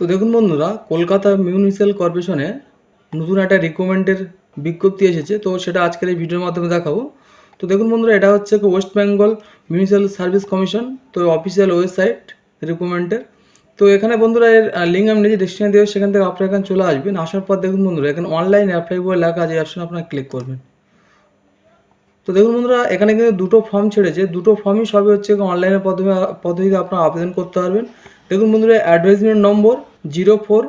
তো দেখুন বন্ধুরা, কলকাতা মিউনিসিপ্যাল কর্পোরেশনে নতুন একটা রিক্রুটমেন্টের বিজ্ঞপ্তি এসেছে, তো সেটা আজকের এই ভিডিওর মাধ্যমে দেখাবো। তো দেখুন বন্ধুরা, এটা হচ্ছে West Bengal municipal service commission, তো অফিসিয়াল ওয়েবসাইট রিক্রুটমেন্টের তো এখানে বন্ধুরা, এর লিঙ্ক আমি নিজে ডিসক্রিপশনে দেবো, সেখান থেকে আপনারা এখানে চলে আসবেন। আসার পর দেখুন বন্ধুরা, এখানে অনলাইন অ্যাপ্লাই বলে লেখা আছে অপশন আপনারা ক্লিক করবেন। তো দেখুন বন্ধুরা, এখানে কিন্তু দুটো ফর্ম ছেড়েছে। দুটো ফর্মই সবই হচ্ছে অনলাইনের পদ্ধতি, পদ্ধতিতে আপনারা আবেদন করতে পারবেন। দেখুন বন্ধুরা advertisement number zero four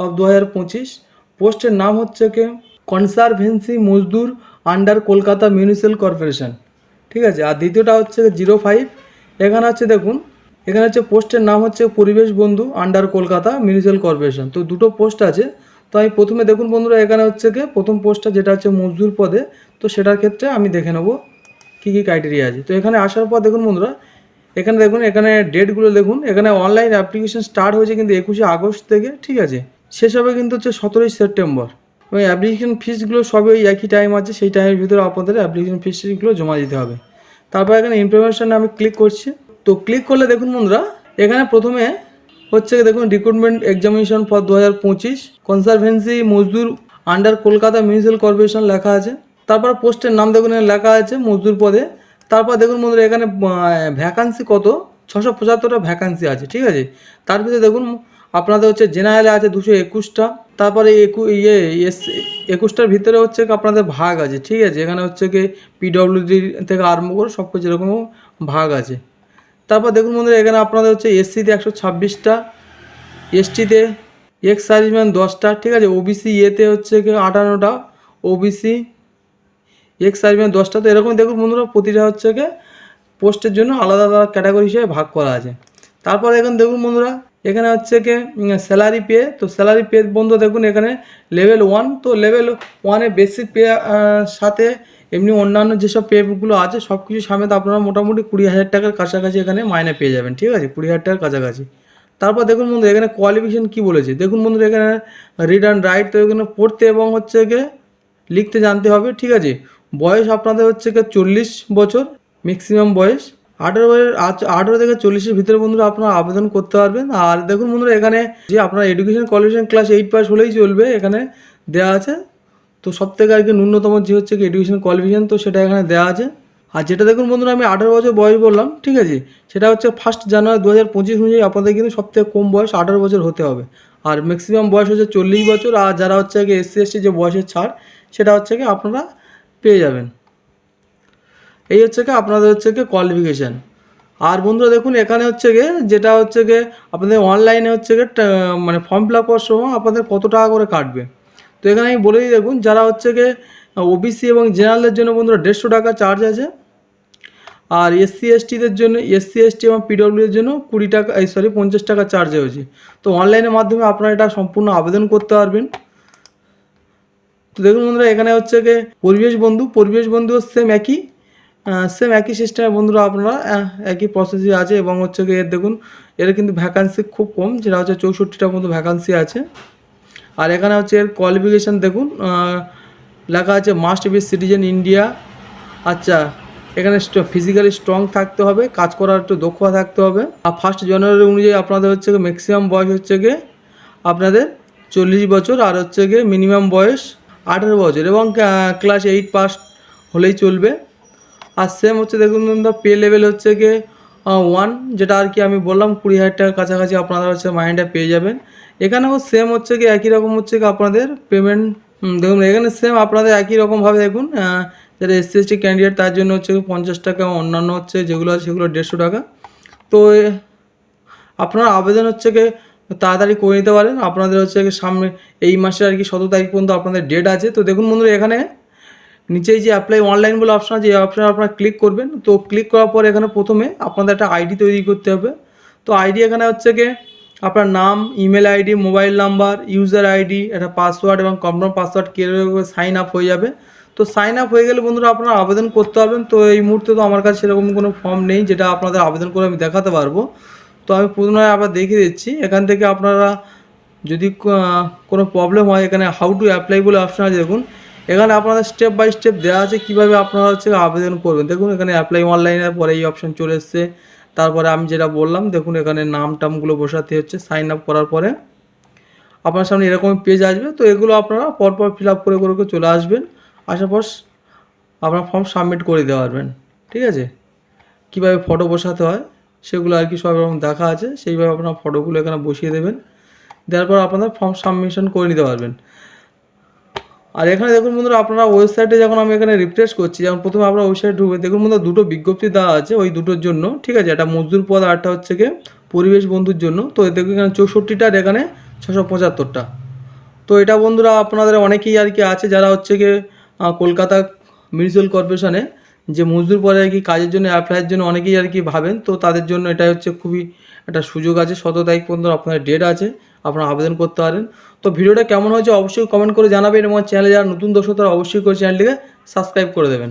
of দু হাজার পঁচিশ পোস্টের নাম হচ্ছে কি? কনসারভেন্সি মজদুর আন্ডার কলকাতা মিউনিসিপ্যাল কর্পোরেশন ঠিক আছে? আর দ্বিতীয়টা হচ্ছে জিরো ফাইভ। এখানে হচ্ছে দেখুন, এখানে হচ্ছে পোস্টের নাম হচ্ছে পরিবেশ বন্ধু আন্ডার কলকাতা মিউনিসিপ্যাল কর্পোরেশন তো দুটো পোস্ট আছে। তো আমি প্রথমে দেখুন বন্ধুরা, এখানে হচ্ছে কি? প্রথম পোস্টটা যেটা হচ্ছে মজদুর পদে। তো সেটার ক্ষেত্রে আমি দেখে নেব কী কী ক্রাইটেরিয়া আছে। তো এখানে আসার পর দেখুন বন্ধুরা এখানে দেখুন, এখানে ডেটগুলো দেখুন। এখানে অনলাইন অ্যাপ্লিকেশন স্টার্ট হয়েছে কিন্তু একুশে আগস্ট থেকে, ঠিক আছে? শেষ হবে কিন্তু হচ্ছে সতেরোই সেপ্টেম্বর। এবং অ্যাপ্লিকেশন ফিসগুলো সবই ওই একই টাইম আছে, সেই টাইমের ভিতরে আপনাদের অ্যাপ্লিকেশন ফিসগুলো জমা দিতে হবে। তারপর এখানে ইনফরমেশানে আমি ক্লিক করছি। তো ক্লিক করলে দেখুন বন্ধুরা, এখানে প্রথমে হচ্ছে দেখুন রিক্রুটমেন্ট এক্সামিনেশন ফর দু হাজার পঁচিশ কনসারভেন্সি মজদুর আন্ডার কলকাতা মিউনিসিপ্যাল কর্পোরেশন লেখা আছে। তারপর পোস্টের নাম দেখুন লেখা আছে মজদুর পদে। তারপর দেখুন বন্ধুরা, এখানে ভ্যাকান্সি কত? ছশো পঁচাত্তরটা ভ্যাকান্সি আছে, ঠিক আছে? তার ভিতরে দেখুন, আপনাদের হচ্ছে জেনারেলে আছে দুশো একুশটা, তারপরে একু ইয়ে এস, একুশটার ভিতরে হচ্ছে আপনাদের ভাগ আছে, ঠিক আছে? এখানে হচ্ছে কি পিডব্লিউডি থেকে আরম্ভ করে সব কিছু এরকম ভাগ আছে। তারপর দেখুন বন্ধুরা, এখানে আপনাদের হচ্ছে এসসিতে একশো ছাব্বিশটা এসটিতে এক্স সার্ভিসম্যান দশটা, ঠিক আছে? ওবিসি ইয়েতে হচ্ছে কি আটান্নটা ওবিসি এক্স সার্ভিসম্যান দশটা তো এরকম দেখুন বন্ধুরা, প্রতিটা হচ্ছে কি পোস্টের জন্য আলাদা আলাদা ক্যাটাগরি হিসেবে ভাগ করা আছে। তারপর এখন দেখুন বন্ধুরা, এখানে হচ্ছে কি স্যালারি পে তো স্যালারি পে বন্ধু দেখুন এখানে লেভেল ওয়ান তো লেভেল ওয়ানে বেসিক পে সাথে এমনি অন্যান্য যেসব পেগুলো আছে সব কিছু সামেত আপনারা মোটামুটি কুড়ি হাজার টাকার কাছাকাছি এখানে মাইনে পেয়ে যাবেন, ঠিক আছে? কুড়ি হাজার টাকার কাছাকাছি। তারপর দেখুন বন্ধু, এখানে কোয়ালিফিকেশন কী বলেছে? দেখুন বন্ধুরা, এখানে রিড অ্যান্ড রাইট তো এখানে পড়তে এবং হচ্ছে গিয়ে লিখতে জানতে হবে, ঠিক আছে? বয়স আপনাদের হচ্ছে গিয়ে চল্লিশ বছর ম্যাক্সিমাম বয়স। আঠেরো আঠেরো থেকে চল্লিশের ভিতরে বন্ধুরা আপনারা আবেদন করতে পারবেন। আর দেখুন বন্ধুরা, এখানে যে আপনার education qualification class eight pass হলেই চলবে, এখানে দেওয়া আছে। তো সব থেকে আর কি ন্যূনতম যে হচ্ছে কি এডুকেশন কোয়ালিফিকেশন তো সেটা এখানে দেওয়া আছে। আর যেটা দেখুন বন্ধুরা, আমি আঠারো বছর বয়স বললাম, ঠিক আছে? সেটা হচ্ছে ফার্স্ট জানুয়ারি দু হাজার পঁচিশ অনুযায়ী আপনাদের কিন্তু সবথেকে কম বয়স আঠারো বছর হতে হবে। আর ম্যাক্সিমাম বয়স হচ্ছে চল্লিশ বছর, আর যারা হচ্ছে কি এসসি এসটি যে বয়সের ছাড়, সেটা হচ্ছে কি আপনারা পেয়ে যাবেন। এই হচ্ছে কি আপনাদের হচ্ছে কি কোয়ালিফিকেশান আর বন্ধুরা দেখুন, এখানে হচ্ছে গিয়ে যেটা হচ্ছে গিয়ে আপনাদের অনলাইনে হচ্ছে গিয়ে মানে ফর্ম ফিল আপ করার সময় আপনাদের কত টাকা করে কাটবে। তো এখানে আমি বলে দিই, দেখুন, যারা হচ্ছে গিয়ে ওবিসি এবং জেনারেলের জন্য বন্ধুরা দেড়শো টাকা চার্জ আছে। আর এসসি এসটিদের জন্য এসসি এসটি এবং পিডব্লিউর জন্য কুড়ি টাকা সরি পঞ্চাশ টাকা চার্জ হয়েছে তো অনলাইনের মাধ্যমে আপনারা এটা সম্পূর্ণ আবেদন করতে পারবেন। তো দেখুন বন্ধুরা, এখানে হচ্ছে গিয়ে পরিবেশ বন্ধু পরিবেশ বন্ধু সেম একই সেম একই সিস্টেমে বন্ধুরা আপনারা একই প্রসেসই আছে এবং হচ্ছে গিয়ে এর দেখুন, এর কিন্তু ভ্যাকান্সি খুব কম, যেটা হচ্ছে চৌষট্টিটার মতো ভ্যাকান্সি আছে। আর এখানে হচ্ছে এর কোয়ালিফিকেশান দেখুন লেখা আছে মাস্ট বি সিটিজেন ইন্ডিয়া আচ্ছা এখানে ফিজিক্যালি স্ট্রং থাকতে হবে, কাজ করার একটু দক্ষতা থাকতে হবে। আর ফার্স্ট জানুয়ারি অনুযায়ী আপনাদের হচ্ছে ম্যাক্সিমাম বয়স হচ্ছে গিয়ে আপনাদের চল্লিশ বছর, আর হচ্ছে গিয়ে মিনিমাম বয়স আঠেরো বছর এবং ক্লাস এইট পাস হলেই চলবে। আর সেম হচ্ছে, দেখুন পে লেভেল হচ্ছে গিয়ে ওয়ান যেটা আর কি আমি বললাম, কুড়ি হাজার টাকার কাছাকাছি আপনারা হচ্ছে মাইন্ডটা পেয়ে যাবেন। এখানেও সেম হচ্ছে কি একই রকম হচ্ছে কি আপনাদের পেমেন্ট দেখুন, এখানে সেম আপনাদের একই রকমভাবে দেখুন যারা এসসি এসটি ক্যান্ডিডেট তার জন্য হচ্ছে পঞ্চাশ টাকা অন্যান্য হচ্ছে যেগুলো আছে, সেগুলো দেড়শো টাকা। তো আপনার আবেদন হচ্ছে কি তাড়াতাড়ি করে নিতে পারেন। আপনাদের হচ্ছে সামনে এই মাসে আর কি সতেরো তারিখ পর্যন্ত আপনাদের ডেট আছে। তো দেখুন বন্ধুরা, এখানে নিচেই যে অ্যাপ্লাই অনলাইন বলে অপশন আছে, এই অপশানে আপনারা ক্লিক করবেন। তো ক্লিক করার পর এখানে প্রথমে আপনাদের একটা আইডি তৈরি করতে হবে। তো আইডি এখানে হচ্ছে গিয়ে আপনার নাম email ID mobile number user ID একটা পাসওয়ার্ড এবং কমফার্ম পাসওয়ার্ড কে সাইন আপ হয়ে যাবে। তো সাইন আপ হয়ে গেলে বন্ধুরা আপনারা আবেদন করতে পারবেন। তো এই মুহূর্তে তো আমার কাছে সেরকম কোনো ফর্ম নেই, যেটা আপনাদের আবেদন করে আমি দেখাতে পারব। তো আমি পুনরায় আবার দেখিয়ে দিচ্ছি। এখান থেকে আপনারা যদি কোনো প্রবলেম হয়, এখানে হাউ টু অ্যাপ্লাই বলে অপশন আছে, দেখুন। এখানে আপনাদের স্টেপ বাই স্টেপ দেওয়া আছে কীভাবে আপনারা হচ্ছে আবেদন করবেন। দেখুন, এখানে অ্যাপ্লাই অনলাইনের পরে এই অপশন চলে এসছে। তারপরে আমি যেটা বললাম, দেখুন, এখানে নাম টামগুলো বসাতে হচ্ছে সাইন আপ করার পরে। আপনার সামনে এরকম পেজ আসবে, তো এগুলো আপনারা পরপর ফিল আপ করে করে চলে আসবেন। আসার পর আপনার ফর্ম সাবমিট করে দিতে পারবেন। ঠিক আছে? কীভাবে ফটো বসাতে হয়? সেগুলো আর কি সব রকম দেখা আছে, সেইভাবে আপনার ফটোগুলো এখানে বসিয়ে দেবেন। দেওয়ার পর আপনাদের ফর্ম সাবমিশন করে নিতে পারবেন। আর এখানে দেখুন বন্ধুরা, আপনারা ওয়েবসাইটে যখন আমি এখানে রিফ্রেশ করছি যেমন প্রথমে আপনারা ওয়েবসাইটে ঢুকবে দেখুন বন্ধুরা দুটো বিজ্ঞপ্তি দেওয়া আছে ওই দুটোর জন্য, ঠিক আছে? একটা মজদুর পদ, আর একটা হচ্ছে গিয়ে পরিবেশ বন্ধুর জন্য। তো দেখুন এখানে চৌষট্টিটা আর এখানে ছশো পঁচাত্তরটা। তো এটা বন্ধুরা আপনাদের অনেকেই আর কি আছে, যারা হচ্ছে গিয়ে কলকাতা মিউনিসিপ্যাল কর্পোরেশনে যে মজদুর পরে আর কি কাজের জন্য অ্যাপ্লাইয়ের জন্য অনেকেই আর কি ভাবেন। তো তাদের জন্য এটা হচ্ছে খুবই একটা সুযোগ আছে। সতেরো তারিখ পর্যন্ত আপনার ডেট আছে, আপনারা আবেদন করতে পারেন। তো ভিডিওটা কেমন হয়েছে অবশ্যই কমেন্ট করে জানাবেন এবং চ্যানেলে যারা নতুন দর্শক, তারা অবশ্যই করে চ্যানেলটিকে সাবস্ক্রাইব করে দেবেন।